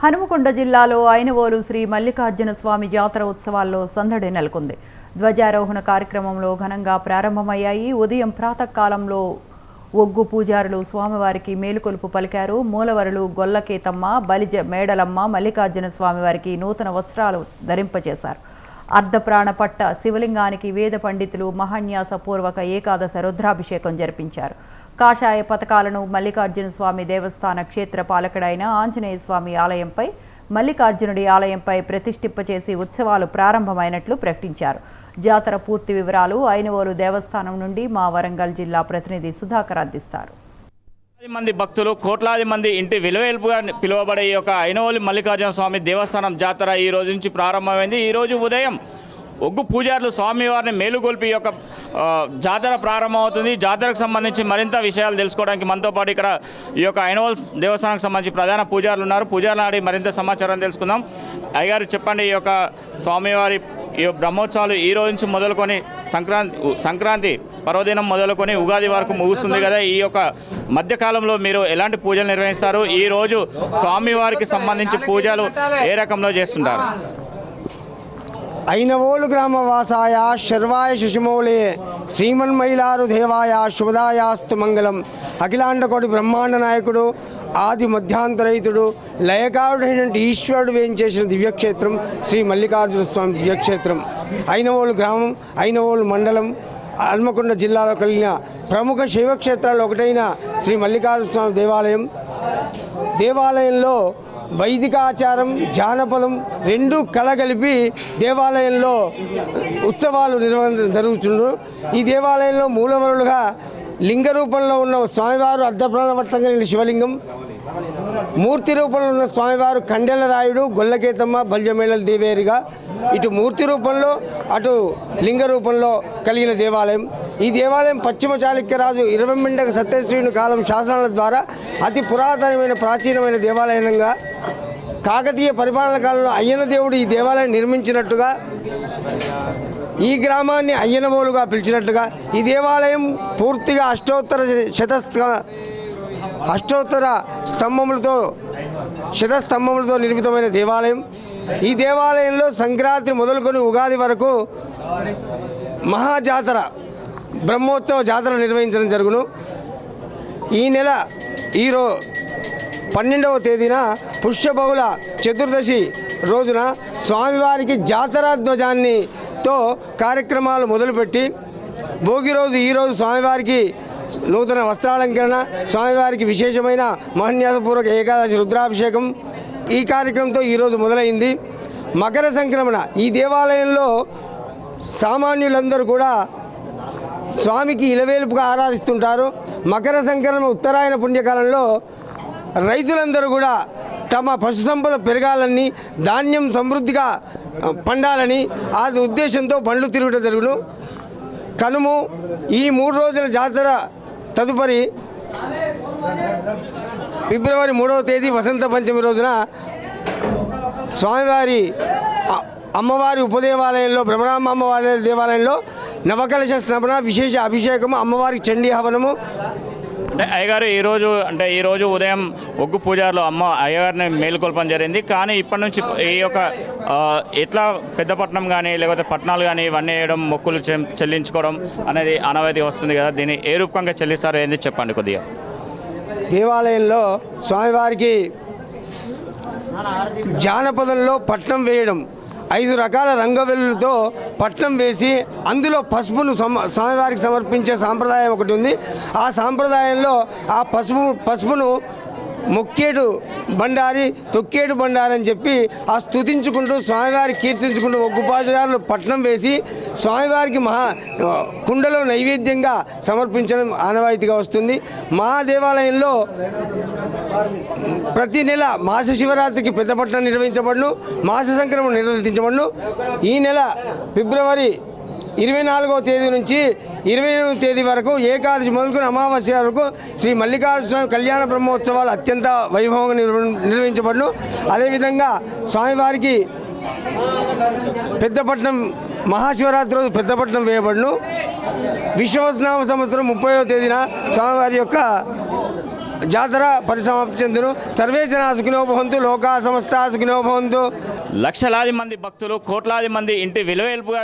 హనుమకొండ జిల్లాలో ఐనవోలు శ్రీ మల్లికార్జున స్వామి జాతర ఉత్సవాల్లో సందడి నెలకొంది. ధ్వజారోహణ కార్యక్రమంలో ఘనంగా ప్రారంభమయ్యాయి. ఉదయం ప్రాతకాలంలో ఒగ్గు పూజారులు స్వామివారికి మేలుకొలుపు పలికారు. మూలవరులు గొల్లకేతమ్మ బలిజ మేడలమ్మ మల్లికార్జున స్వామివారికి నూతన వస్త్రాలు ధరింపచేశారు అర్ధప్రాణ పట్ట శివలింగానికి వేద పండితులు మహాన్యాసపూర్వక ఏకాదశ రుద్రాభిషేకం జరిపించారు. కాషాయ పథకాలను మల్లికార్జున స్వామి దేవస్థాన క్షేత్ర పాలకుడైన ఆంజనేయ స్వామి ఆలయంపై మల్లికార్జునుడి ఆలయంపై ప్రతిష్ఠింపచేసి ఉత్సవాలు ప్రారంభమైనట్లు ప్రకటించారు. జాతర పూర్తి వివరాలు ఐనవోలు దేవస్థానం నుండి మా వరంగల్ జిల్లా ప్రతినిధి సుధాకర్ అందిస్తారు. మంది భక్తులు కోట్లాది మంది ఇంటి విలువెల్పుగా పిలువబడే ఈ యొక్క ఐనవోలి మల్లికార్జున స్వామి దేవస్థానం జాతర ఈ రోజు నుంచి ప్రారంభమైంది. ఈ రోజు ఉదయం ఒగ్గు పూజారులు స్వామివారిని మేలుగొల్పి యొక్క జాతర ప్రారంభమవుతుంది జాతరకు సంబంధించి మరింత విషయాలు తెలుసుకోవడానికి మనతో పాటు ఇక్కడ ఈ యొక్క ఐనవోల్ దేవస్థానానికి సంబంధించి ప్రధాన పూజారులు ఉన్నారు. పూజారులు ఆడి మరింత సమాచారం తెలుసుకుందాం. అయ్యగారు చెప్పండి ఈ యొక్క స్వామివారి ఈ బ్రహ్మోత్సవాలు ఈ రోజు నుంచి మొదలుకొని సంక్రాంతి సంక్రాంతి పర్వదినం మొదలుకొని ఉగాది వరకు ముగుస్తుంది కదా. ఈ యొక్క మధ్యకాలంలో మీరు ఎలాంటి పూజలు నిర్వహిస్తారు? ఈ రోజు స్వామివారికి సంబంధించి పూజలు ఏ రకంలో చేస్తుంటారు? ఐనవోలు గ్రామవాసాయ శర్వాయ శిశుమౌలే శ్రీమన్మైలారు దేవాయ శుభదాయాస్తు మంగళం. అఖిలాండకోటి బ్రహ్మాండ నాయకుడు ఆది మధ్యాంతరహితుడు లయకారుడైనటువంటి ఈశ్వరుడు వేయించేసిన దివ్యక్షేత్రం శ్రీ మల్లికార్జున స్వామి దివ్యక్షేత్రం. ఐనవోలు గ్రామం ఐనవోలు మండలం హన్మకొండ జిల్లాలో కలిగిన ప్రముఖ శైవక్షేత్రాల్లో ఒకటైన శ్రీ మల్లికార్జున స్వామి దేవాలయం. దేవాలయంలో వైదికాచారం జానపదం రెండు కలగలిపి దేవాలయంలో ఉత్సవాలు నిర్వహణ జరుగుతుండు. ఈ దేవాలయంలో మూలవరులుగా లింగ రూపంలో ఉన్న స్వామివారు అర్ధప్రాణవట్టం కలిగిన శివలింగం మూర్తి రూపంలో ఉన్న స్వామివారు కండెల రాయుడు గొల్లకేతమ్మ బల్జమేళల దేవేరిగా ఇటు మూర్తి రూపంలో అటు లింగ రూపంలో కలిగిన దేవాలయం. ఈ దేవాలయం పశ్చిమ చాళుక్యరాజు ఇరవై మిండక సత్యశ్రీని కాలం శాసనాల ద్వారా అతి పురాతనమైన ప్రాచీనమైన దేవాలయంగా కాకతీయ పరిపాలన కాలంలో అయ్యన దేవుడు ఈ దేవాలయం నిర్మించినట్టుగా ఈ గ్రామాన్ని అయ్యనవోలుగా పిలిచినట్టుగా ఈ దేవాలయం పూర్తిగా అష్టోత్తర శతస్థ అష్టోత్తర స్తంభములతో శతస్తంభములతో నిర్మితమైన దేవాలయం. ఈ దేవాలయంలో సంక్రాంతి మొదలుకొని ఉగాది వరకు మహాజాతర బ్రహ్మోత్సవ జాతర నిర్వహించడం జరుగును. ఈ నెల ఈరో పన్నెండవ తేదీన పుష్యబహుళ చతుర్దశి రోజున స్వామివారికి జాతరా ధ్వజాన్ని తో కార్యక్రమాలు మొదలుపెట్టి భోగి రోజు ఈరోజు స్వామివారికి నూతన వస్త్రాలంకరణ స్వామివారికి విశేషమైన మహన్యాసపూర్వక ఏకాదశి రుద్రాభిషేకం ఈ కార్యక్రమంతో ఈరోజు మొదలైంది. మకర సంక్రమణ ఈ దేవాలయంలో సామాన్యులందరూ కూడా స్వామికి ఇలవేలుపుగా ఆరాధిస్తుంటారు. మకర సంక్రమణ ఉత్తరాయణ పుణ్యకాలంలో రైతులందరూ కూడా తమ పశు సంపద పెరగాలని ధాన్యం సమృద్ధిగా పండాలని ఆ ఉద్దేశంతో పండ్లు తిరుగుట జరుగును. కనుము ఈ మూడు రోజుల జాతర తదుపరి ఫిబ్రవరి మూడవ తేదీ వసంత పంచమి రోజున స్వామివారి అమ్మవారి ఉపదేవాలయంలో బ్రహ్మరామ అమ్మవారి దేవాలయంలో నవకలశ స్నపన విశేష అభిషేకము అమ్మవారికి చండీ హవనము అంటే అయ్యగారు ఈరోజు అంటే ఈరోజు ఉదయం ఒగ్గు పూజారులు అమ్మ అయ్యగారిని మేలుకొల్పడం జరిగింది. కానీ ఇప్పటి నుంచి ఈ యొక్క ఎట్లా పెద్దపట్నం కానీ లేకపోతే పట్టణాలు కానీ ఇవన్నీ వేయడం మొక్కులు చెల్లించుకోవడం అనేది అనవధి వస్తుంది కదా దీన్ని ఏ రూపంగా చెల్లిస్తారు ఏంది చెప్పండి కొద్దిగా? దేవాలయంలో స్వామివారికి జానపదంలో పట్నం వేయడం ఐదు రకాల రంగవెల్లులతో పట్నం వేసి అందులో పసుపును సమ స్వామివారికి సమర్పించే సాంప్రదాయం ఒకటి ఉంది. ఆ సాంప్రదాయంలో ఆ పసుపు పసుపును మొక్కేడు బండారి తొక్కేడు బండారి అని చెప్పి ఆ స్థుతించుకుంటూ స్వామివారి కీర్తించుకుంటూ ఒగ్గుపాదుదారులు పట్నం వేసి స్వామివారికి మహా కుండలో నైవేద్యంగా సమర్పించడం ఆనవాయితీగా వస్తుంది. మహాదేవాలయంలో ప్రతి నెల మాస శివరాత్రికి పెద్దపట్నం నిర్వహించబడును మాస సంక్రమణ నిర్వర్తించబడును. ఈ నెల ఫిబ్రవరి ఇరవై నాలుగవ తేదీ నుంచి ఇరవై ఎనిమిదవ తేదీ వరకు ఏకాదశి మొదలుకుని అమావాస్య వరకు శ్రీ మల్లికార్జున స్వామి కళ్యాణ బ్రహ్మోత్సవాలు అత్యంత వైభవంగా నిర్వ నిర్వహించబడును. అదేవిధంగా స్వామివారికి పెద్దపట్నం మహాశివరాత్రి రోజు పెద్దపట్నం వేయబడును. విశ్వవసనామ సంవత్సరం ముప్పైవ తేదీన స్వామివారి యొక్క జాతర పరిసమాప్తి చెందును. సర్వే జన లోకా సంస్థ సుఖినోభవంతు లక్షలాది మంది భక్తులు కోట్లాది మంది ఇంటి విలువెల్పుగా